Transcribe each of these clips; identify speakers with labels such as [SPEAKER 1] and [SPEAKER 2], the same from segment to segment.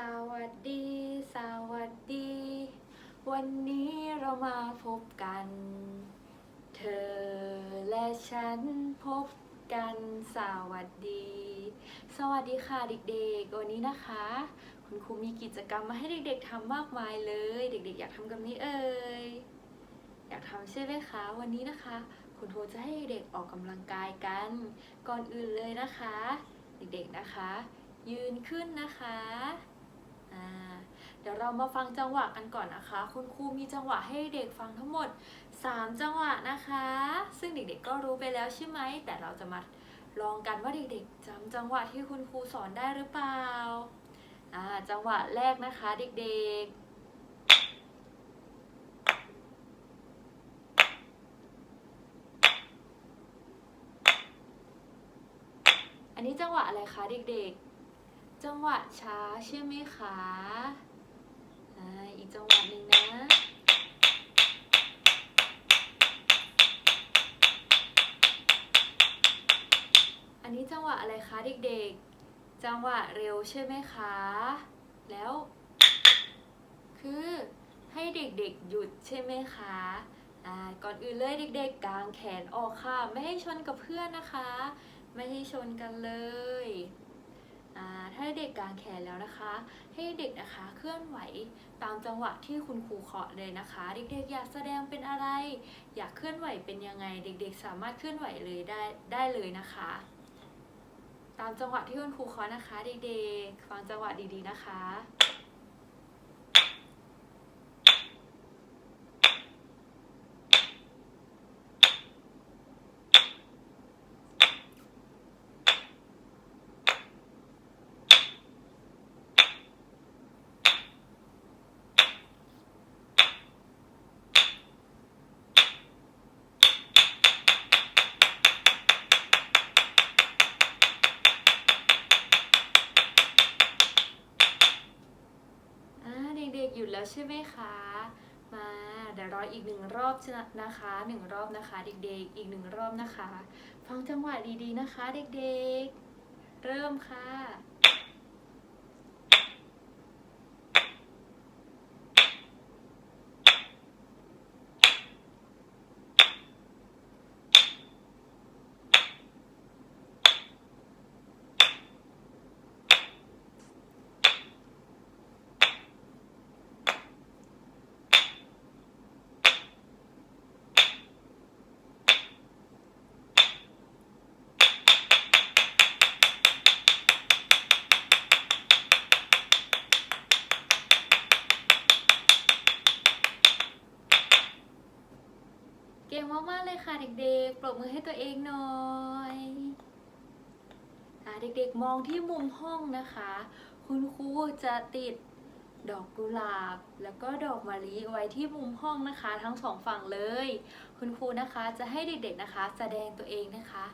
[SPEAKER 1] วัสดี สวัสดี วันนี้เรามาพบกัน เธอและฉันพบกันสวัสดี สวัสดีค่ะเด็กๆ วันนี้นะคะ คุณครูมีกิจกรรมมาให้เด็กๆทำมากมายเลย เด็ก ๆ อยากทำกับนี้เอ่ยอยากทำใช่ไหมคะ วันนี้นะคะ คุณครูจะให้เด็กออกกำลังกายกัน ก่อนอื่นเลยนะคะ เด็กๆนะคะ ยืนขึ้นนะคะ เดี๋ยวเรามาฟังจังหวะกันก่อนนะคะ คุณครูมีจังหวะให้เด็กฟังทั้งหมด 3 จังหวะนะคะ ซึ่งเด็กๆก็รู้ไปแล้วใช่ไหม แต่เราจะมาลองกันว่าเด็กๆจำจังหวะที่คุณครูสอนได้หรือเปล่าอ่าจังหวะแรกนะคะเด็กๆอันนี้จังหวะอะไรคะเด็กๆ จังหวะช้าใช่ไหมคะอ่าอีกจังหวะหนึ่งนะ อันนี้จังหวะอะไรคะเด็กๆ จังหวะเร็วใช่ไหมคะ แล้ว คือให้เด็กๆหยุดใช่ไหมคะอ่าก่อนอื่นเลยเด็กๆกางแขนออกค่ะ ไม่ให้ชนกับเพื่อนนะคะ ไม่ให้ชนกันเลย ถ้าเด็กกางแขนแล้วนะคะ ให้เด็กนะคะเคลื่อนไหวตามจังหวะที่คุณครูเคาะเลยนะคะ เด็กๆอยากแสดงเป็นอะไร อยากเคลื่อนไหวเป็นยังไง เด็กๆ สามารถเคลื่อนไหวเลยได้ได้เลยนะคะ ตามจังหวะที่คุณครูเคาะนะคะ เด็กๆฟังจังหวะดีๆนะคะ อ่าเด็กๆหยุดแล้ว ใช่ไหมคะ มาเดี๋ยวรออีกหนึ่งรอบนะคะหนึ่งรอบนะคะ เด็กๆ อีกหนึ่งรอบนะคะ ฟังจังหวะดีๆนะคะ เด็กๆ เริ่มค่ะ เก่งมากๆเลยค่ะเด็กๆ ปรบมือให้ตัวเองหน่อยอ่าเด็กๆมองที่มุมห้องนะคะ คุณครูจะติดดอกกุหลาบ แล้วก็ดอกมะลิไว้ที่มุมห้องนะคะ ทั้งสองฝั่งเลย คุณครูนะคะจะให้เด็กๆนะคะ แสดงตัวเองนะคะ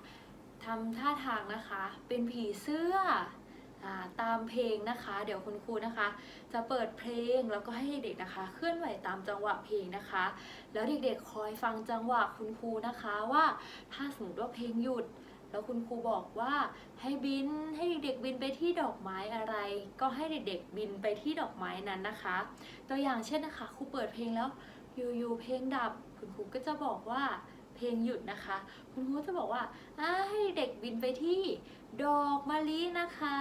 [SPEAKER 1] ทำท่าทางนะคะ เป็นผีเสื้อ ตามเพลงนะคะ เดี๋ยวคุณครูนะคะ จะเปิดเพลงแล้วก็ให้เด็กๆนะคะ เคลื่อนไหวตามจังหวะเพลงนะคะ แล้วเด็กๆคอยฟังจังหวะคุณครูนะคะว่าถ้าสมมติว่าเพลงหยุด แล้วคุณครูบอกว่าให้บินให้เด็กๆบินไปที่ดอกไม้อะไร ก็ให้เด็กๆบินไปที่ดอกไม้นั้นนะคะ ตัวอย่างเช่นนะคะครูเปิดเพลงแล้วอยู่ๆเพลงดับ คุณครูก็จะบอกว่า เพลงหยุดนะคะ คุณครูจะบอกว่าให้เด็กบินไปที่ดอกมะลินะคะ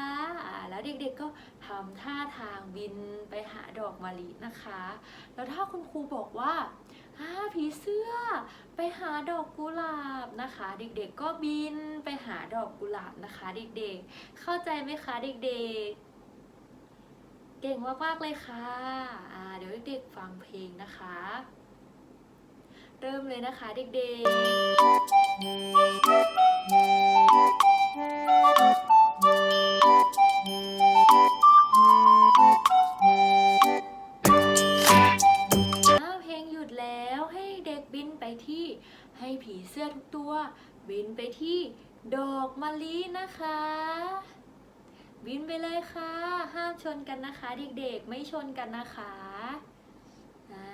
[SPEAKER 1] แล้วเด็กๆก็ทำท่าทางบินไปหาดอกมะลินะคะ แล้วถ้าคุณครูบอกว่าผีเสื้อไปหาดอกกุหลาบนะคะ เด็กๆก็บินไปหาดอกกุหลาบนะคะ เด็กๆ เข้าใจไหมคะเด็กๆเก่งมากๆเลยค่ะอ่าเดี๋ยวเด็กๆฟังเพลงนะคะ เริ่มเลยนะคะเด็กๆอ้าวเพลงหยุดแล้วให้เด็กบินไปที่ให้ผีเสื้อทุกตัว บินไปที่ดอกมะลินะคะ บินไปเลยค่ะ ห้ามชนกันนะคะ เด็กๆ ไม่ชนกันนะคะอ่า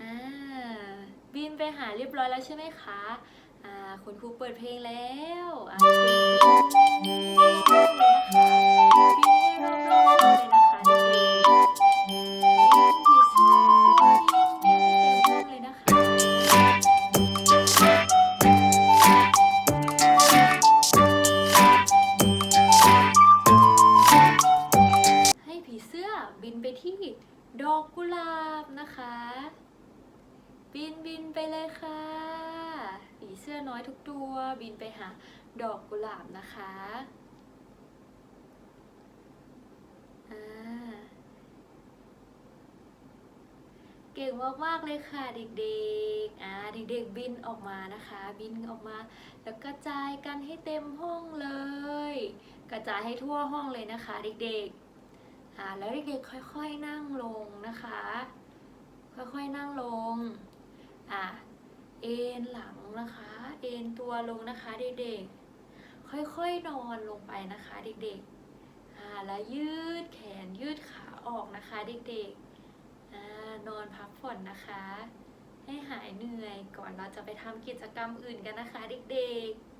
[SPEAKER 1] อ่าบิน ไปหาเรียบร้อยแล้วใช่ไหมคะอ่าคุณครูเปิดเพลงแล้วอ่าเด็กๆบินให้เลยนะคะเด็กๆบินผีเสื้อบินเต็มห้องเลยนะคะให้ผีเสื้อบินไปที่ดอกกุหลาบนะคะ บินบินไปเลยค่ะผีเสื้อน้อยทุกตัว บินไปหาดอกกุหลาบนะคะอ่าเก่งมากๆเลยค่ะเด็กๆ อ่าเด็กๆบินออกมานะคะ บินออกมา แล้วกระจายกันให้เต็มห้องเลย กระจายให้ทั่วห้องเลยนะคะ เด็กๆ อ่าแล้วเด็กๆค่อยๆนั่งลงนะคะ ค่อยๆนั่งลง อะเอนหลังนะคะ เอนตัวลงนะคะเด็กๆ ค่อยๆนอนลงไปนะคะเด็กๆอ่าแล้วยืดแขนยืดขาออกนะคะเด็กๆอ่านอนพักผ่อนนะคะ ให้หายเหนื่อยก่อนเราจะไปทำกิจกรรมอื่นกันนะคะเด็กๆ